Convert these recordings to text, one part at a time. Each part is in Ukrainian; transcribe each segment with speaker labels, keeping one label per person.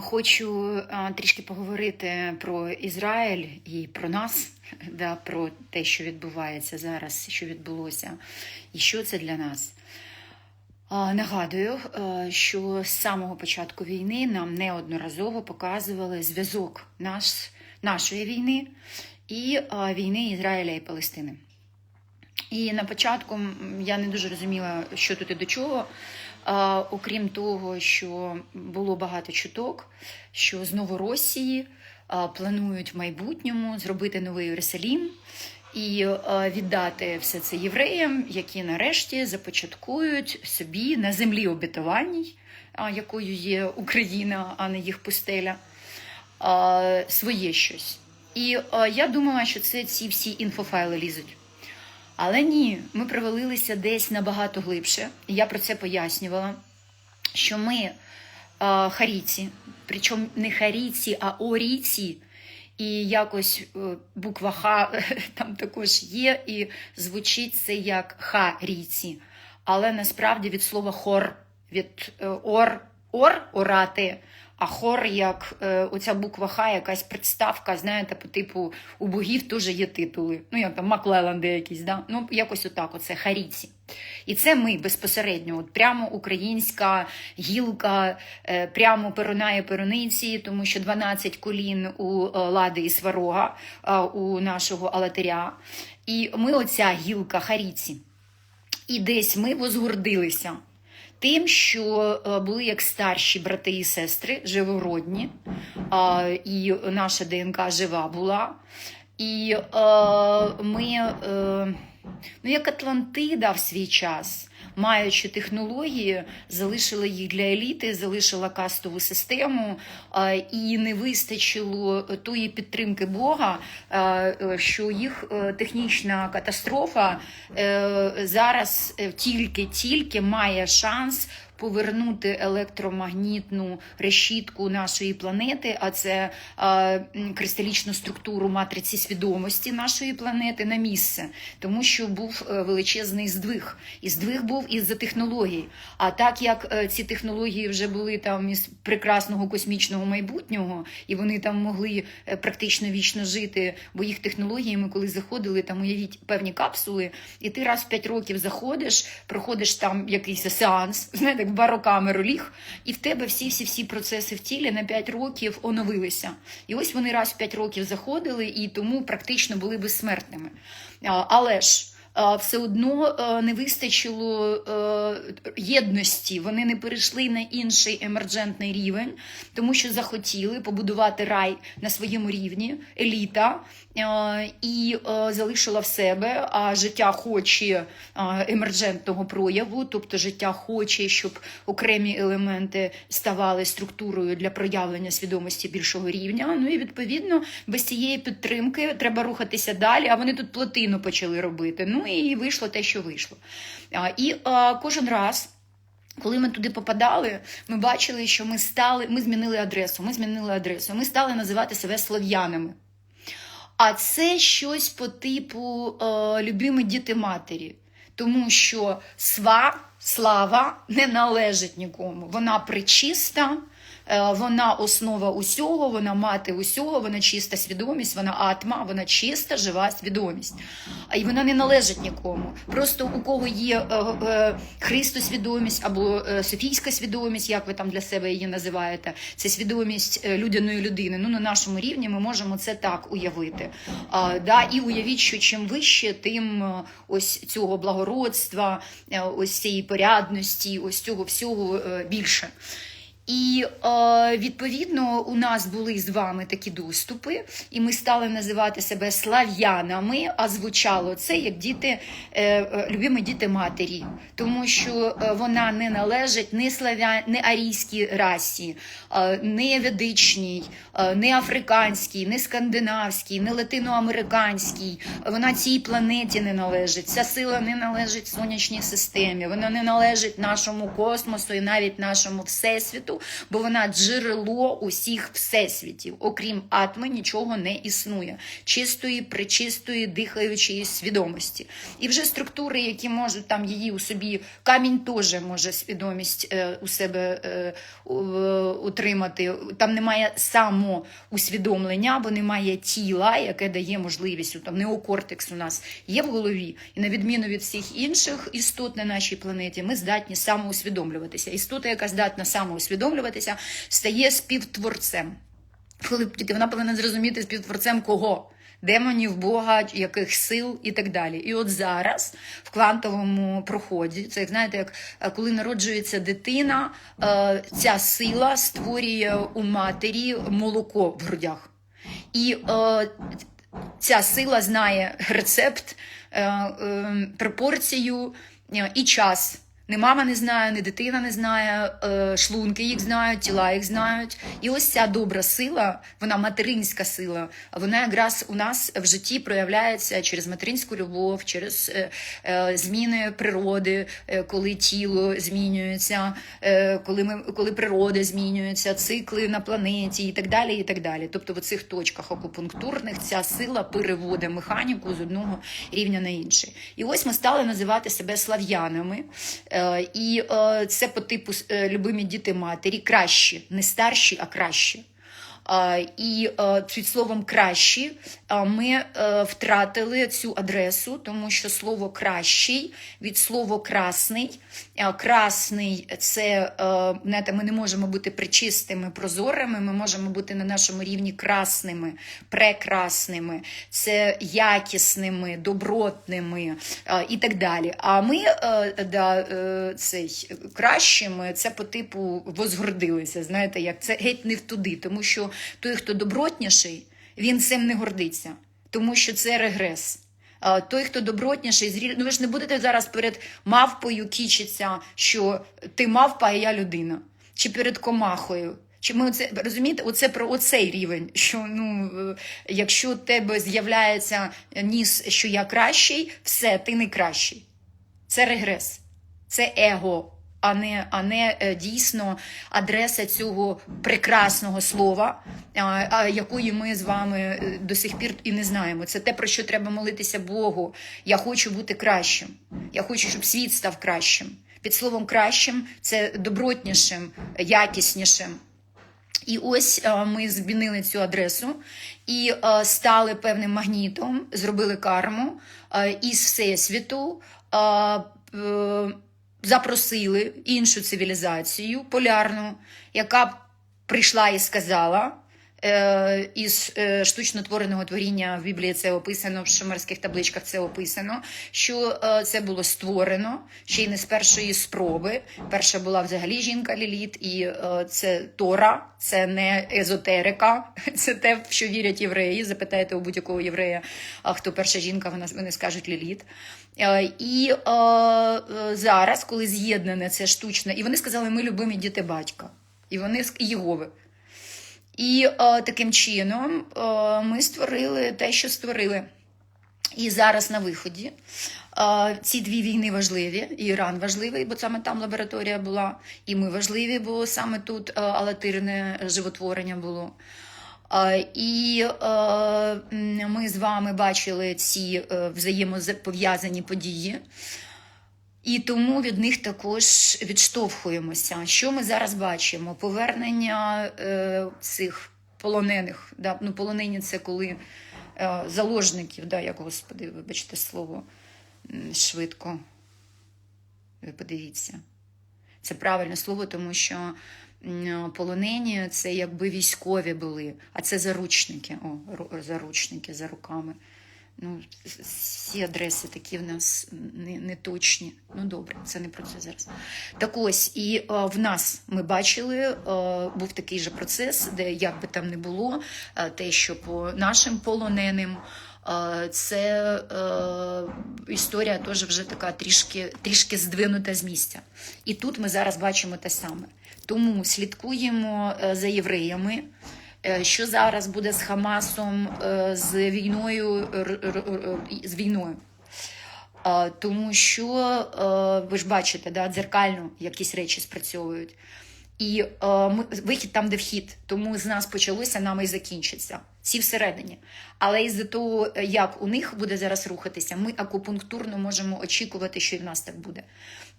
Speaker 1: Хочу трішки поговорити про Ізраїль і про нас, да, про те, що відбувається зараз, що відбулося, і що це для нас. Нагадую, що з самого початку війни нам неодноразово показували зв'язок наш, нашої війни і війни Ізраїля і Палестини. І на початку я не дуже розуміла, що тут і до чого. Окрім того, що було багато чуток, що з Новоросії планують в майбутньому зробити новий Єрусалім і віддати все це євреям, які нарешті започаткують собі на землі обетованій, а, якою є Україна, а не їх пустеля, своє щось. І я думала, що це ці всі інфофайли лізуть. Але ні, ми провалилися десь набагато глибше. І я про це пояснювала, що ми е, харійці, причому не харійці, а орійці. І якось е, буква Х там також є, і звучить це як харійці. Але насправді від слова хор, від е, ор, ор орати, а хор як е, оця буква Х, якась представка, знаєте, по типу у богів теж є титули. Ну, як там Маклеланди якісь, да? ну якось отак, оце харійці. І це ми безпосередньо, от прямо українська гілка, е, прямо перунає перуниці, тому що 12 колін у е, лади і сварога е, у нашого алатаря. І ми оця гілка харійці. І десь ми возгордилися тим, що е, були як старші брати і сестри, живородні, і наша ДНК жива була. І е, ми, е, ну як Атлантида в свій час, маючи технології, залишила їх для еліти, залишила кастову систему, е, і не вистачило тої підтримки Бога, е, е, що їх технічна катастрофа зараз тільки-тільки має шанс повернути електромагнітну решітку нашої планети, а це кристалічну структуру матриці свідомості нашої планети на місце, тому що був е, величезний здвиг. І здвиг був із-за технологій. А так як е, ці технології вже були там із прекрасного космічного майбутнього, і вони там могли е, практично вічно жити, бо їх технології ми коли заходили, там уявіть певні капсули, і ти раз в 5 років заходиш, проходиш там якийсь сеанс, знаєте, в барокамеру ліг, і в тебе всі-всі-всі процеси в тілі на 5 років оновилися. І ось вони раз в 5 років заходили і тому практично були безсмертними. Але ж. А, Все одно е, не вистачило е, єдності. Вони не перейшли на інший емерджентний рівень, тому що захотіли побудувати рай на своєму рівні, еліта, е, і е, залишила в себе. А життя хоче е, емерджентного прояву, тобто життя хоче, щоб окремі елементи ставали структурою для проявлення свідомості більшого рівня. Ну і відповідно без цієї підтримки треба рухатися далі. А вони тут плотину почали робити. Ну і вийшло те, що вийшло. І кожен раз. Коли ми туди попадали, ми бачили, що ми стали, ми змінили адресу. Ми змінили адресу. Ми стали називати себе слов'янами. А це щось по типу е, любимі діти матері. Тому що сва, слава не належить нікому. Вона причиста, вона основа усього, вона мати усього, вона чиста свідомість, вона атма, вона чиста, жива свідомість. Й вона не належить нікому. Просто у кого є е, е, Христосвідомість або е, Софійська свідомість, як ви там для себе її називаєте, це свідомість е, людяної людини. Ну на нашому рівні ми можемо це так уявити. Да, і уявіть, що чим вище, тим е, ось цього благородства, е, ось цієї порядності, ось цього всього е, більше. І е, відповідно у нас були з вами такі доступи, і ми стали називати себе слав'янами, а звучало це як діти, е, е, любимі діти матері, тому що е, вона не належить не слав'я, не арійській расі, е, не ведичній, е, не африканській, не скандинавській, не латиноамериканській. Вона цій планеті не належить. Ця сила не належить сонячній системі, вона не належить нашому космосу і навіть нашому всесвіту. Всесвіту, бо вона джерело усіх всесвітів. Окрім атми, нічого не існує. Чистої, причистої, дихаючої свідомості. І вже структури, які можуть там її у собі, камінь теж може свідомість е, у себе е, е, утримати. Там немає самоусвідомлення, бо немає тіла, яке дає можливість. Там неокортекс у нас є в голові, і на відміну від всіх інших істот на нашій планеті, ми здатні самоусвідомлюватися. Істота, яка здатна самоусвідомлюватися, стає співтворцем. Коли тільки вона повинна зрозуміти співтворцем кого? Демонів, Бога, яких сил і так далі. І от зараз в квантовому проході, це як знаєте, як е, коли народжується дитина, е, ця сила створює у матері молоко в грудях. І е, ця сила знає рецепт, пропорцію і час. Ні мама не знає, ні дитина не знає, е, шлунки їх знають, тіла їх знають. І ось ця добра сила, вона материнська сила, вона якраз у нас в житті проявляється через материнську любов, через е, е, зміни природи, коли тіло змінюється, коли ми коли природа змінюється, цикли на планеті і так далі. і так далі. Тобто в цих точках акупунктурних ця сила переводить механіку з одного рівня на інший. І ось ми стали називати себе слав'янами. Е, І е, це по типу е, любимі діти матері, кращі, не старші, а кращі. І під словом кращі ми втратили цю адресу, тому що слово кращий від слова красний. Е, Красний це е, знаєте, ми не можемо бути причистими, прозорими. Ми можемо бути на нашому рівні красними, прекрасними, це якісними, добротними е, і так далі. А ми да, цей кращими, це по типу возгордилися. Знаєте, як це геть не в туди, тому що той, хто добротніший, він цим не гордиться, тому що це регрес. Той, хто добротніший, зріль... ну ви ж не будете зараз перед мавпою кічитися, що ти мавпа, а я людина, чи перед комахою. Чи ми оце розумієте? Оце про оцей рівень. Що ну, е, якщо у тебе з'являється ніс, що я кращий, все, ти не кращий. Це регрес, це его, а не, а не е, дійсно адреса цього прекрасного слова, а, якої ми з вами е, до сих пір і не знаємо. Це те, про що треба молитися Богу. Я хочу бути кращим. Я хочу, щоб світ став кращим. Під словом кращим це добротнішим, якіснішим. І ось е, ми змінили цю адресу і стали певним магнітом, зробили карму із всесвіту, запросили іншу цивілізацію полярну, яка прийшла і сказала. Е, Із е, штучно твореного творіння в Біблії це описано, в шумерських табличках це описано, що е, це було створено ще й не з першої спроби. Перша була взагалі жінка Ліліт, і це Тора, це не езотерика, це те, в що вірять євреї. Запитайте у будь-якого єврея, хто перша жінка, вони скажуть Ліліт. І зараз, коли з'єднане це штучне, і вони сказали, ми любимі діти батька, і вони з Єгови. І е, таким чином е, ми створили те, що створили. І зараз на виході е, ці дві війни важливі. І Іран важливий, бо саме там лабораторія була, і ми важливі, бо саме тут е, алатирне животворення було. Е, І е, ми з вами бачили ці е, взаємопов'язані події. І тому від них також відштовхуємося. Що ми зараз бачимо? Повернення е, цих полонених. Да? Ну, полонені це коли е, заложників, да, як господи, вибачте слово швидко. Ви подивіться. Це правильне слово, тому що полонені це якби військові були, а це заручники. О, заручники за руками. Ну, всі адреси такі в нас не, не. Ну добре, це не про це зараз. Так ось, і е, в нас ми бачили, е, був такий же процес, де як би там не було, е, те, що по нашим полоненим. Це е, історія теж вже така трішки, трішки здвинута з місця. І тут ми зараз бачимо те саме. Тому слідкуємо за євреями. Е, Що зараз буде з Хамасом, е, з війною з війною? Тому що е, ви ж бачите, да, дзеркально якісь речі спрацьовують. І е, ми, вихід там, де вхід. Тому з нас почалося, нами і закінчиться. Всі всередині. Але із-за того, як у них буде зараз рухатися, ми акупунктурно можемо очікувати, що і в нас так буде.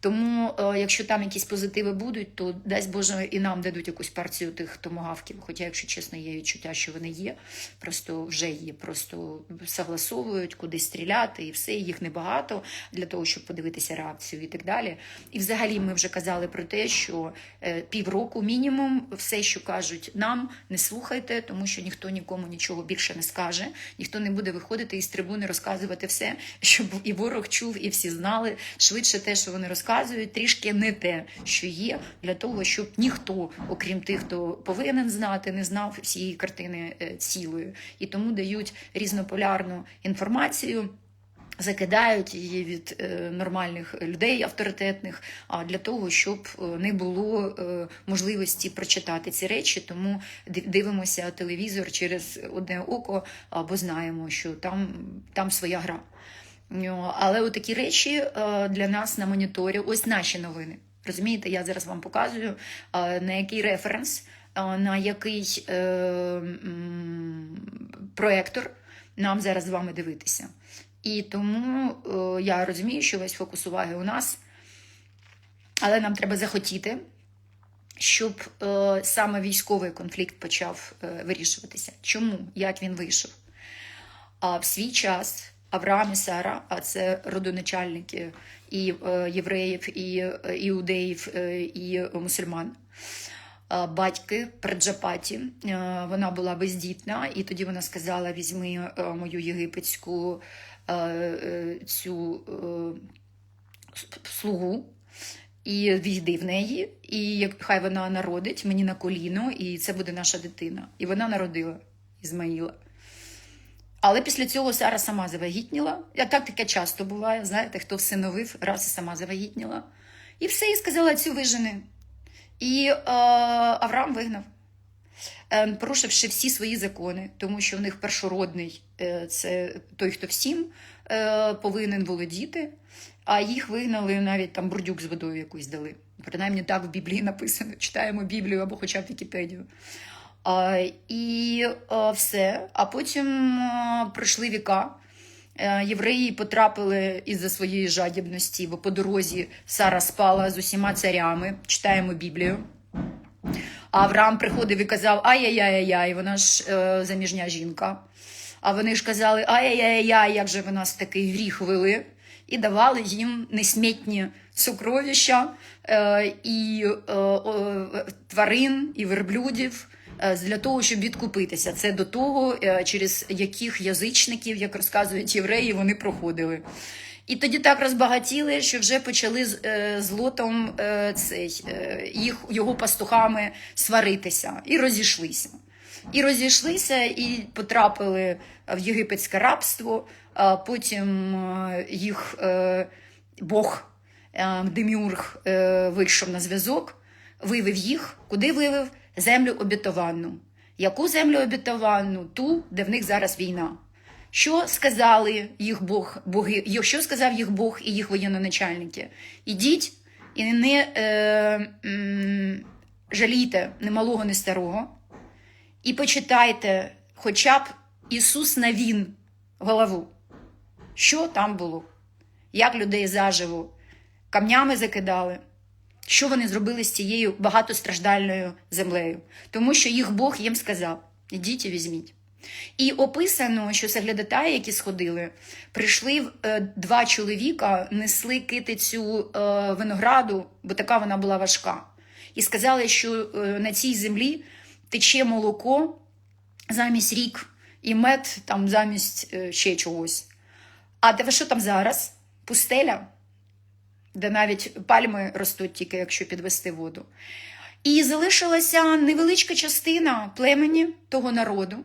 Speaker 1: Тому, е, якщо там якісь позитиви будуть, то дасть Боже і нам дадуть якусь партію тих томогавків. Хоча, якщо чесно, є відчуття, що вони є, просто вже є, просто согласовують, куди стріляти, і все, їх небагато для того, щоб подивитися реакцію і так далі. І взагалі ми вже казали про те, що е, півроку мінімум все, що кажуть нам, не слухайте, тому що ніхто нікому нічого більше не скаже, ніхто не буде виходити із трибуни розказувати все, щоб і ворог чув, і всі знали. Швидше те, що вони розказують, трішки не те, що є, для того, щоб ніхто, окрім тих, хто повинен знати, не знав всієї картини е, цілої. І тому дають різнополярну інформацію. Закидають її від е, нормальних людей авторитетних, а для того, щоб е, не було можливості прочитати ці речі. Тому дивимося телевізор через одне око, або знаємо, що там, там своя гра. Але такі речі е, для нас на моніторі, ось наші новини. Розумієте, я зараз вам показую, е, на який референс, е, на який проектор нам зараз з вами дивитися. І тому я розумію, що весь фокус уваги у нас, але нам треба захотіти, щоб саме військовий конфлікт почав вирішуватися. Чому? Як він вийшов? А в свій час Авраам і Сара, а це родоначальники і е, євреїв, і е, іудеїв, е, і мусульман. Батьки Праджапаті, вона була бездітна, і тоді вона сказала: візьми мою єгипетську цю слугу. І війди в неї, і хай вона народить мені на коліно, і це буде наша дитина. І вона народила Ізмаїла. Але після цього Сара сама завагітніла. А так таке часто буває. Знаєте, хто всиновив, раз і сама завагітніла. І все, і сказала цю вижени. І е, Авраам вигнав, е, порушивши всі свої закони, тому що в них першородний е, це той, хто всім е, повинен володіти, а їх вигнали навіть там бурдюк з водою якусь дали. Принаймні так в Біблії написано. Читаємо Біблію або хоча б Вікіпедію. І все. А потім пройшли віка. Е, Євреї потрапили із-за своєї жадібності, бо по дорозі Сара спала з усіма царями. Читаємо Біблію. Авраам приходив і казав: Ай-яй-яй-яй, вона ж е, заміжня жінка. А вони ж казали, ай-яй-яй, як же ви нас такий гріх вели, і давали їм несмітні сукровища е, і е, о, тварин, і верблюдів е, для того, щоб відкупитися. Це до того, е, через яких язичників, як розказують євреї, вони проходили. І тоді так розбагатіли, що вже почали з, е, з лотом е, цей, е, їх, його пастухами сваритися і розійшлися. І розійшлися, і потрапили в єгипетське рабство. А потім е, їх е, Бог е, Деміург е, вийшов на зв'язок, вивів їх. Куди вивів? Землю обітованну. Яку землю обітованну? Ту, де в них зараз війна. Що сказали їх Бог, боги, що сказав їх Бог і їх воєнноначальники? Ідіть і не е, м, жалійте ні малого, ні старого, і почитайте хоча б Ісус Навін голову. Що там було? Як людей заживо камнями закидали? Що вони зробили з цією багатостраждальною землею? Тому що їх Бог їм сказав: ідіть і візьміть. І описано, що соглядатаї, які сходили, прийшли е, два чоловіка, несли китицю е, винограду, бо така вона була важка. І сказали, що е, на цій землі тече молоко замість рік і мед там замість ще чогось. А де що там зараз? Пустеля, де навіть пальми ростуть тільки якщо підвести воду. І залишилася невеличка частина племені того народу,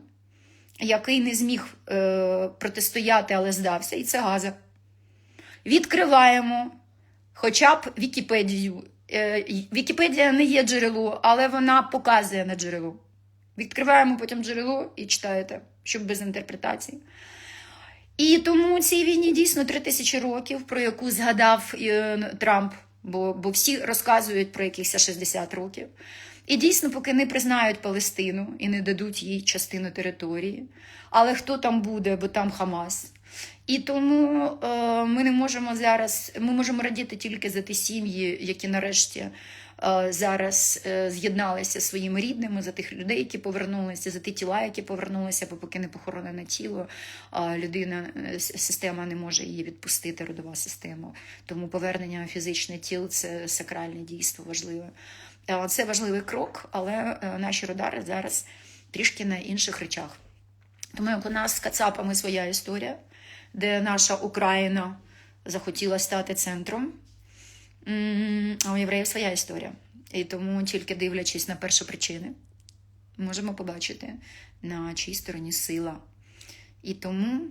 Speaker 1: який не зміг е, протистояти, але здався, і це Газа. Відкриваємо хоча б Вікіпедію. Е, Вікіпедія не є джерело, але вона показує на джерело. Відкриваємо потім джерело і читаєте, щоб без інтерпретації. І тому цій війні дійсно три тисячі років, про яку згадав е, Трамп. бо, бо всі розказують про якихось 60 років. І дійсно, поки не признають Палестину і не дадуть їй частину території. Але хто там буде, бо там Хамас. І тому е, ми не можемо зараз, ми можемо радіти тільки за ті сім'ї, які нарешті зараз е, з'єдналися своїми рідними, за тих людей, які повернулися, за ті тіла, які повернулися, бо поки не похоронене тіло, е, людина, е, система не може її відпустити, родова система. Тому повернення фізичних тіл це сакральне дійство важливе. Е, Це важливий крок, але е, наші радари зараз трішки на інших речах. Тому як у нас з Кацапами своя історія, де наша Україна захотіла стати центром, а у євреїв своя історія. І тому, тільки дивлячись на першопричини, можемо побачити, на чій стороні сила. І тому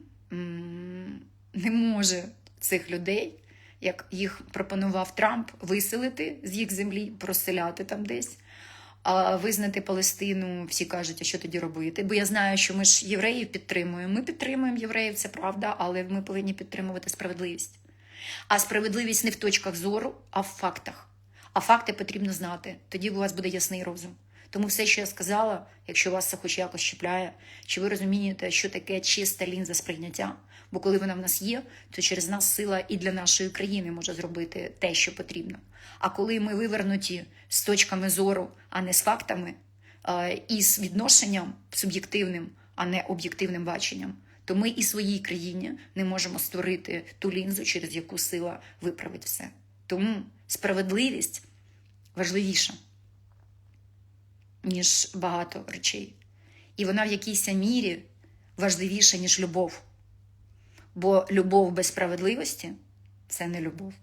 Speaker 1: не може цих людей, як їх пропонував Трамп, виселити з їх землі, проселяти там десь. А визнати Палестину, всі кажуть, а що тоді робити? Бо я знаю, що ми ж євреїв підтримуємо. Ми підтримуємо євреїв, це правда, але ми повинні підтримувати справедливість. А справедливість не в точках зору, а в фактах. А факти потрібно знати. Тоді у вас буде ясний розум. Тому все, що я сказала, якщо вас це хоч якось чіпляє, чи ви розумієте, що таке чиста лінза сприйняття? Бо коли вона в нас є, то через нас сила і для нашої країни може зробити те, що потрібно. А коли ми вивернуті з точками зору, а не з фактами, е, і з відношенням суб'єктивним, а не об'єктивним баченням, то ми і своїй країні не можемо створити ту лінзу, через яку сила виправить все. Тому справедливість важливіша, ніж багато речей. І вона в якійсь мірі важливіша, ніж любов. Бо любов без справедливості це не любов.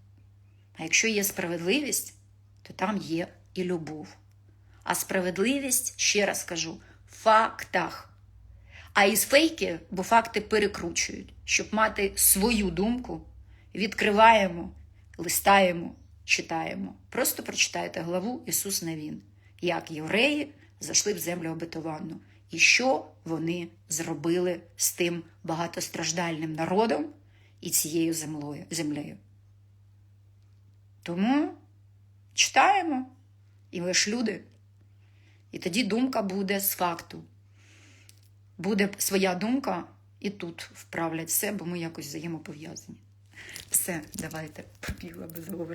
Speaker 1: А якщо є справедливість, то там є і любов. А справедливість, ще раз кажу, в фактах. А із фейки, бо факти перекручують, щоб мати свою думку, відкриваємо, листаємо, читаємо. Просто прочитайте главу Ісус Навін, як євреї зайшли в землю обетованну, і що вони зробили з тим багатостраждальним народом і цією землею. землею. Тому читаємо, і ви ж люди. І тоді думка буде з факту. Буде своя думка, і тут вправлять все, бо ми якось взаємопов'язані. Все, давайте, побігла без говору.